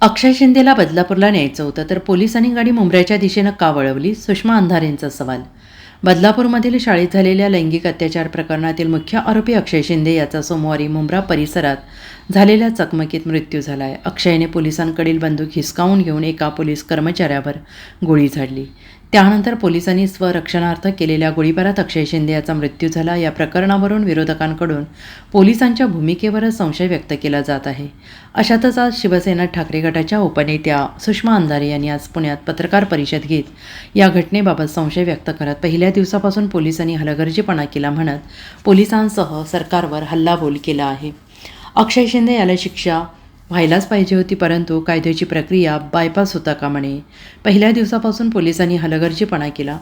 अक्षय शिंदेला बदलापूरला न्यायचं होतं तर पोलिसांनी गाडी मुंबऱ्याच्या दिशेनं का वळवली? सुषमा अंधारेंचा सवाल. बदलापूरमधील शाळेत झालेल्या लैंगिक अत्याचार प्रकरणातील मुख्य आरोपी अक्षय शिंदे याचा सोमवारी मुंब्रा परिसरात झालेल्या चकमकीत मृत्यू झाला आहे अक्षयने पोलिसांकडील बंदूक हिसकावून घेऊन एका पोलीस कर्मचाऱ्यावर गोळी झाडली. त्यानंतर पोलिसांनी स्वरक्षणार्थ केलेल्या गोळीबारात अक्षय शिंदे याचा मृत्यू झाला. या प्रकरणावरून विरोधकांकडून पोलिसांच्या भूमिकेवरच संशय व्यक्त केला जात आहे. अशातच आज शिवसेना ठाकरे गटाच्या उपनेत्या सुषमा अंधारे यांनी आज पुण्यात पत्रकार परिषद घेत या घटनेबाबत संशय व्यक्त करत पहिल्या दिवसापासून पोलिसांनी हलगर्जीपणा केला म्हणत पोलिसांसह सरकारवर हल्लाबोल केला आहे. अक्षय शिंदे याला शिक्षा व्हायलाच पाहिजे होती परंतु कायद्याची प्रक्रिया बायपास होता का म्हणे पहिल्या दिवसापासून पोलिसांनी हलगर्जीपणा केला.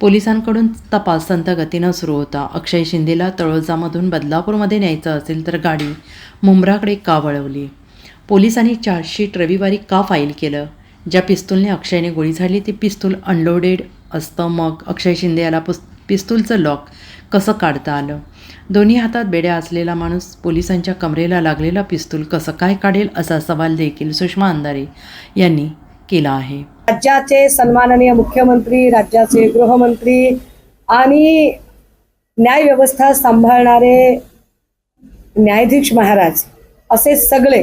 पोलिसांकडून तपास संत गतीनं सुरू होता. अक्षय शिंदेला तळोजामधून बदलापूरमध्ये न्यायचं असेल तर गाडी मुंब्राकडे का वळवली? पोलिसांनी चार्जशीट रविवारी का फाईल केलं? ज्या पिस्तूलने अक्षयने गोळी झाडली ती पिस्तूल अनलोडेड असतं. मग अक्षय शिंदे याला पुस पिस्तूलचं लॉक कसं काढता आलं? दोन्ही हातात बेड्या असलेला माणूस पोलिसांच्या कमरेला लागलेला पिस्तूल कसं काय काढेल असा सवाल देखील सुषमा अंधारे यांनी केला आहे. राज्याचे सन्माननीय मुख्यमंत्री राज्याचे गृहमंत्री आणि न्यायव्यवस्था सांभाळणारे न्यायाधीश महाराज असे सगळे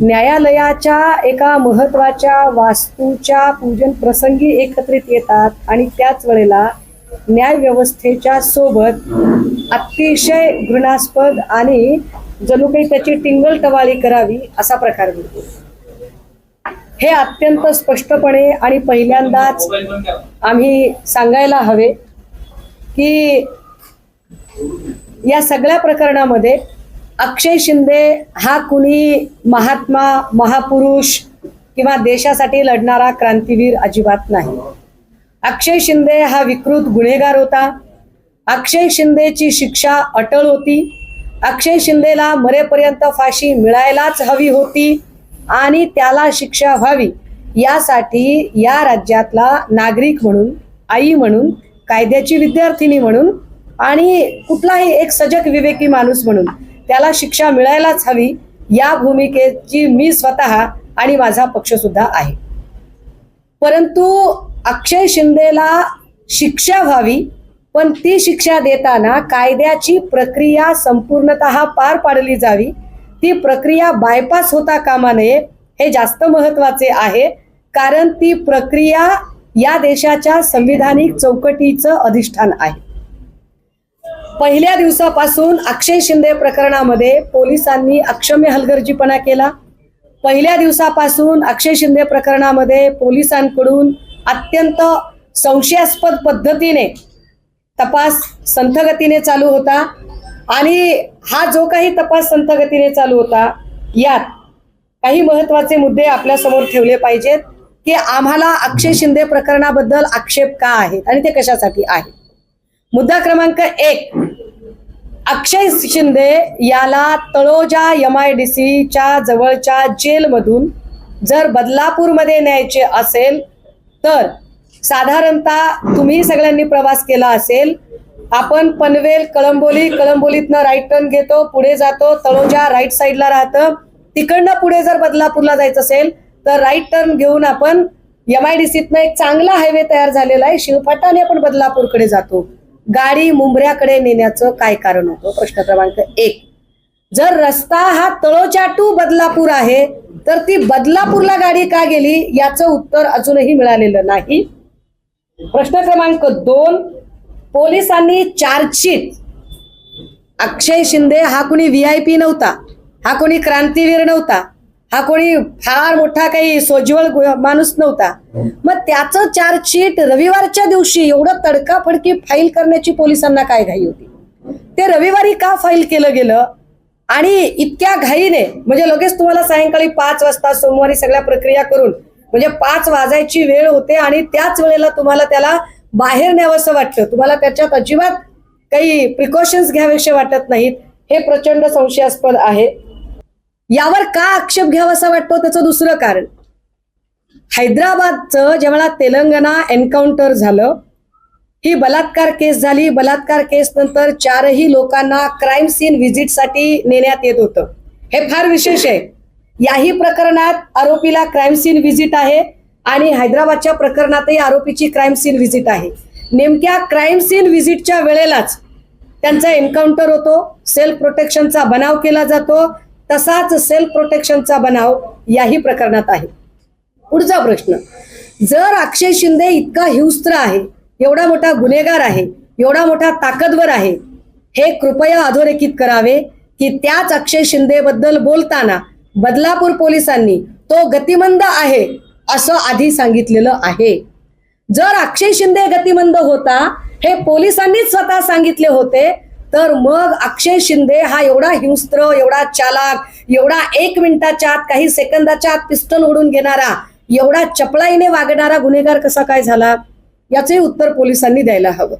न्यायालयाच्या एका महत्त्वाच्या वास्तूच्या पूजन प्रसंगी एकत्रित येतात आणि त्याच वेळेला न्यायव्यवस्थेच्या सोबत अतिशय घृणास्पद आणि जणू काही त्याची टिंगल टवाळी करावी असा प्रकार घडतो. हे अत्यंत स्पष्टपणे आणि पहिल्यांदाच आम्ही सांगायला हवे की या सगळ्या प्रकरणामध्ये अक्षय शिंदे हा कुणी महात्मा महापुरुष किंवा देशासाठी लढणारा क्रांतीवीर अजिबात नाही. अक्षय शिंदे हा विकृत गुन्हेगार होता. अक्षय शिंदेची शिक्षा अटळ होती. अक्षय शिंदेला मरेपर्यंत फाशी मिळायलाच हवी होती आणि त्याला शिक्षा व्हावी यासाठी या राज्यातला नागरिक म्हणून आई म्हणून कायद्याची विद्यार्थिनी म्हणून आणि कुठलाही एक सजग विवेकी माणूस म्हणून त्याला शिक्षा मिळायलाच हवी या भूमिकेची मी स्वतः आणि माझा पक्ष सुद्धा आहे. परंतु अक्षय शिंदेला शिक्षा व्हावी पण ती शिक्षा देताना कायद्याची प्रक्रिया संपूर्णत पार पाडली जावी. ती प्रक्रिया बायपास होता कामा नये हे जास्त महत्त्वाचे आहे कारण ती प्रक्रिया या देशाच्या संविधानिक चौकटीचं अधिष्ठान आहे. पहिल्या दिवसापासून अक्षय शिंदे प्रकरणामध्ये पोलिसांनी अक्षम्य हलगर्जीपणा केला. पहिल्या दिवसापासून अक्षय शिंदे प्रकरणामध्ये पोलिसांकडून अत्यंत संशयास्पद पद्धतीने तपास संथगतीने चालू होता. आणि हा जो काही तपास संथगतीने चालू होता यात काही महत्त्वाचे मुद्दे आपल्यासमोर ठेवले पाहिजेत की आम्हाला अक्षय शिंदे प्रकरणाबद्दल आक्षेप का आहेत आणि ते कशासाठी आहे मुद्दा क्रमांक एक अक्षय शिंदे याला तळोजा एम आय डी सीच्या जवळच्या जेलमधून जर बदलापूरमध्ये न्यायचे असेल तर साधारणतः तुम्ही सगळ्यांनी प्रवास केला असेल आपण पनवेल कळंबोली कळंबोलीतनं राईट टर्न घेतो पुढे जातो तळोजा राईट साईडला राहतं. तिकडनं पुढे जर बदलापूरला जायचं असेल तर राईट टर्न घेऊन आपण एम आय डी सीतनं एक चांगला हायवे तयार झालेला आहे. शिवफाटाने आपण बदलापूरकडे जातो. गाडी मुंबऱ्याकडे नेण्याचं काय कारण होतं? प्रश्न क्रमांक एक. जर रस्ता हा तळोजा टू बदलापूर आहे तर ती बदलापूरला गाडी का गेली याचं उत्तर अजूनही मिळालेलं नाही. प्रश्न क्रमांक दोन पोलिसांनी चार्जशीट. अक्षय शिंदे हा कोणी व्ही आय पी नव्हता हा कोणी क्रांतीवीर नव्हता हा कोणी फार मोठा काही सोज्वळ माणूस नव्हता. मग त्याचं चार्जशीट रविवारच्या दिवशी एवढं तडकाफडकी फाईल करण्याची पोलिसांना काय घाई होती? ते रविवारी का फाईल केलं गेलं? आणि इतक्या घाईने म्हणजे लगेच तुम्हाला सायंकाळी पाच वाजता सोमवारी सगळ्या प्रक्रिया करून म्हणजे पाच वाजायची वेळ होते आणि त्याच वेळेला तुम्हाला त्याला बाहेर न्यावंसं वाटतं तुम्हाला त्याच्यात अजिबात काही प्रिकॉशन्स घ्यावेसे वाटत नाहीत. हे प्रचंड संशयास्पद आहे. यावर का आक्षेप घ्यावासा वाटतो? त्याचं दुसरं कारण. हैदराबादचं जेव्हा तेलंगणा एन्काउंटर झालं ही बलात्कार केस झाली. बलात्कार केस नंतर चारही लोकांना क्राईम सीन व्हिजिटसाठी नेण्यात येत होतं. हे फार विशेष आहे. याही प्रकरणात आरोपीला क्राईम सीन व्हिजिट आहे आणि हैदराबादच्या प्रकरणातही आरोपीची क्राईम सीन व्हिजिट आहे. नेमक्या क्राईम सीन व्हिजिटच्या वेळेलाच त्यांचा एन्काउंटर होतो. सेल्फ प्रोटेक्शनचा बनाव केला जातो. तसाच सेल्फ प्रोटेक्शनचा बनाव याही प्रकरणात आहे. पुढचा प्रश्न. जर अक्षय शिंदे इतका हिंस्त्र आहे एवढा मोठा गुन्हेगार आहे एवढा मोठा ताकदवर आहे हे कृपया अधोरेखित करावे की त्याच अक्षय शिंदे बद्दल बोलताना बदलापूर पोलिसांनी तो गतिमंद आहे असं आधी सांगितलेलं आहे. जर अक्षय शिंदे गतिमंद होता हे पोलिसांनीच स्वतः सांगितले होते तर मग अक्षय शिंदे हा एवढा हिंस्त्र एवढा चालाक एवढा एक मिनिटाच्या आत काही सेकंदाच्या आत पिस्टल ओढून घेणारा एवढा चपळाईने वागणारा गुन्हेगार कसा काय झाला? याचे उत्तर पोलिसांनी द्यायला हवं.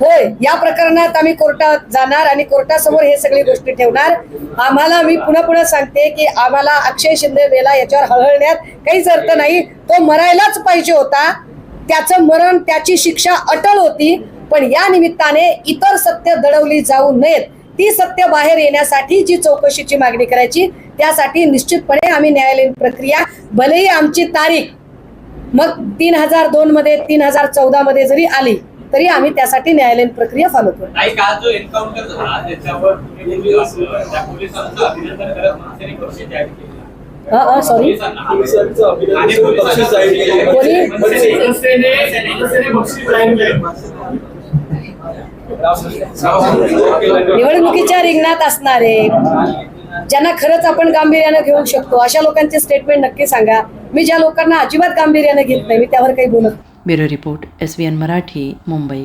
होय या प्रकरणात आम्ही कोर्टात जाणार आणि कोर्टासमोर हे सगळी गोष्टी ठेवणार. आम्हाला मी पुन्हा पुन्हा सांगते की आम्हाला अक्षय शिंदे वेला याच्यावर हळहळण्यात काहीच अर्थ नाही. तो मरायलाच पाहिजे होता. त्याचं मरण त्याची शिक्षा अटल होती पण या निमित्ताने इतर सत्य दडवली जाऊ नयेत. ती सत्य बाहेर येण्यासाठी जी चौकशीची मागणी करायची त्यासाठी निश्चितपणे आम्ही न्यायालयीन प्रक्रिया भलेही आमची तारीख मग तीन हजार दोन मध्ये तीन हजार चौदा मध्ये जरी आली तरी आम्ही त्यासाठी न्यायालयीन प्रक्रिया फॉलो करत. सॉरी केलं. निवडणुकीच्या रिंगणात असणारे ज्यांना खरंच आपण गांभीर्यानं घेऊ शकतो अशा लोकांचे स्टेटमेंट नक्की सांगा. मी ज्या लोकांना अजिबात गांभीर्यानं घेत नाही मी त्यावर काही बोलत bureau report S V N Marathi Mumbai.